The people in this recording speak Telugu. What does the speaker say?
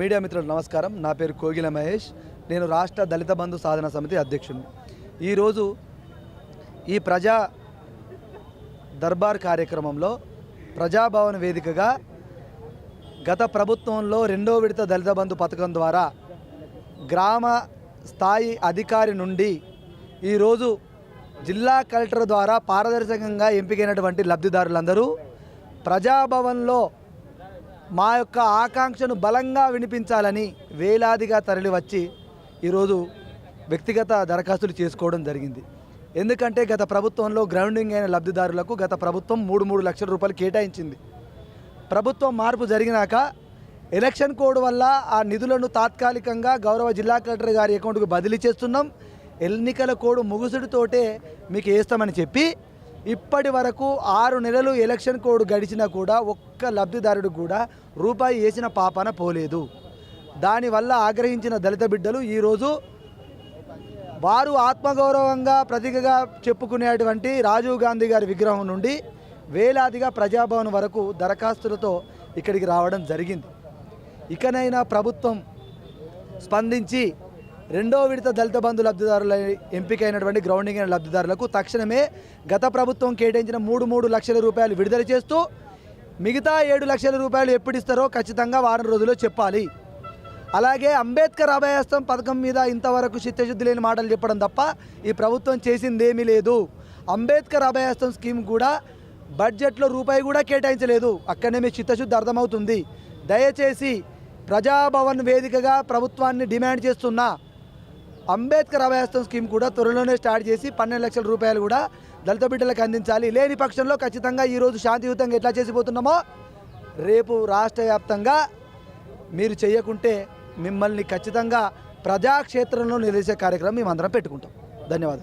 మీడియా మిత్రులు నమస్కారం. నా పేరు కోగిల మహేష్. నేను రాష్ట్ర దళిత బంధు సాధన సమితి అధ్యక్షుడిని. ఈరోజు ఈ ప్రజా దర్బార్ కార్యక్రమంలో ప్రజాభవన్ వేదికగా గత ప్రభుత్వంలో రెండో విడత దళిత బంధు పథకం ద్వారా గ్రామ స్థాయి అధికారి నుండి ఈరోజు జిల్లా కలెక్టర్ ద్వారా పారదర్శకంగా ఎంపికైనటువంటి లబ్ధిదారులందరూ ప్రజాభవన్లో మా యొక్క ఆకాంక్షను బలంగా వినిపించాలని వేలాదిగా తరలివచ్చి ఈరోజు వ్యక్తిగత దరఖాస్తులు చేసుకోవడం జరిగింది. ఎందుకంటే గత ప్రభుత్వంలో గ్రౌండింగ్ అయిన లబ్ధిదారులకు గత ప్రభుత్వం మూడు మూడు లక్షల రూపాయలు కేటాయించింది. ప్రభుత్వం మార్పు జరిగినాక ఎలక్షన్ కోడ్ వల్ల ఆ నిధులను తాత్కాలికంగా గౌరవ జిల్లా కలెక్టర్ గారి అకౌంట్కు బదిలీ చేస్తున్నాం. ఎన్నికల కోడ్ ముగుసుడితోటే మీకు వేస్తామని చెప్పి ఇప్పటి వరకు ఆరు నెలలు ఎలక్షన్ కోడ్ గడిచినా కూడా ఒక్క లబ్ధిదారుడు కూడా రూపాయి వేసిన పాపన పోలేదు. దానివల్ల ఆగ్రహించిన దళిత బిడ్డలు ఈరోజు వారు ఆత్మగౌరవంగా ప్రతికగా చెప్పుకునేటువంటి రాజీవ్ గాంధీ గారి విగ్రహం నుండి వేలాదిగా ప్రజాభవన్ వరకు దరఖాస్తులతో ఇక్కడికి రావడం జరిగింది. ఇకనైనా ప్రభుత్వం స్పందించి రెండో విడత దళిత బంధు లబ్ధిదారుల ఎంపికైనటువంటి గ్రౌండింగ్ అయిన లబ్ధిదారులకు తక్షణమే గత ప్రభుత్వం కేటాయించిన మూడు మూడు లక్షల రూపాయలు విడుదల చేస్తూ మిగతా ఏడు లక్షల రూపాయలు ఎప్పుడు ఇస్తారో ఖచ్చితంగా వారం రోజుల్లో చెప్పాలి. అలాగే అంబేద్కర్ అభయాస్తం పథకం మీద ఇంతవరకు చిత్తశుద్ధి లేని మాటలు చెప్పడం తప్ప ఈ ప్రభుత్వం చేసిందేమీ లేదు. అంబేద్కర్ అభయాస్తం స్కీమ్ కూడా బడ్జెట్లో రూపాయి కూడా కేటాయించలేదు. అక్కడనే మీ చిత్తశుద్ధి అర్థమవుతుంది. దయచేసి ప్రజాభవన్ వేదికగా ప్రభుత్వాన్ని డిమాండ్ చేస్తున్నా. అంబేద్కర్ అభయహస్తం స్కీమ్ కూడా త్వరలోనే స్టార్ట్ చేసి పన్నెండు లక్షల రూపాయలు కూడా దళిత బిడ్డలకు అందించాలి. లేని పక్షంలో ఖచ్చితంగా ఈరోజు శాంతియుతంగా ఎట్లా చేసిపోతున్నామో రేపు రాష్ట్ర వ్యాప్తంగా మీరు చేయకుంటే మిమ్మల్ని ఖచ్చితంగా ప్రజాక్షేత్రంలో నిలిచే కార్యక్రమం మేమందరం పెట్టుకుంటాం. ధన్యవాదాలు.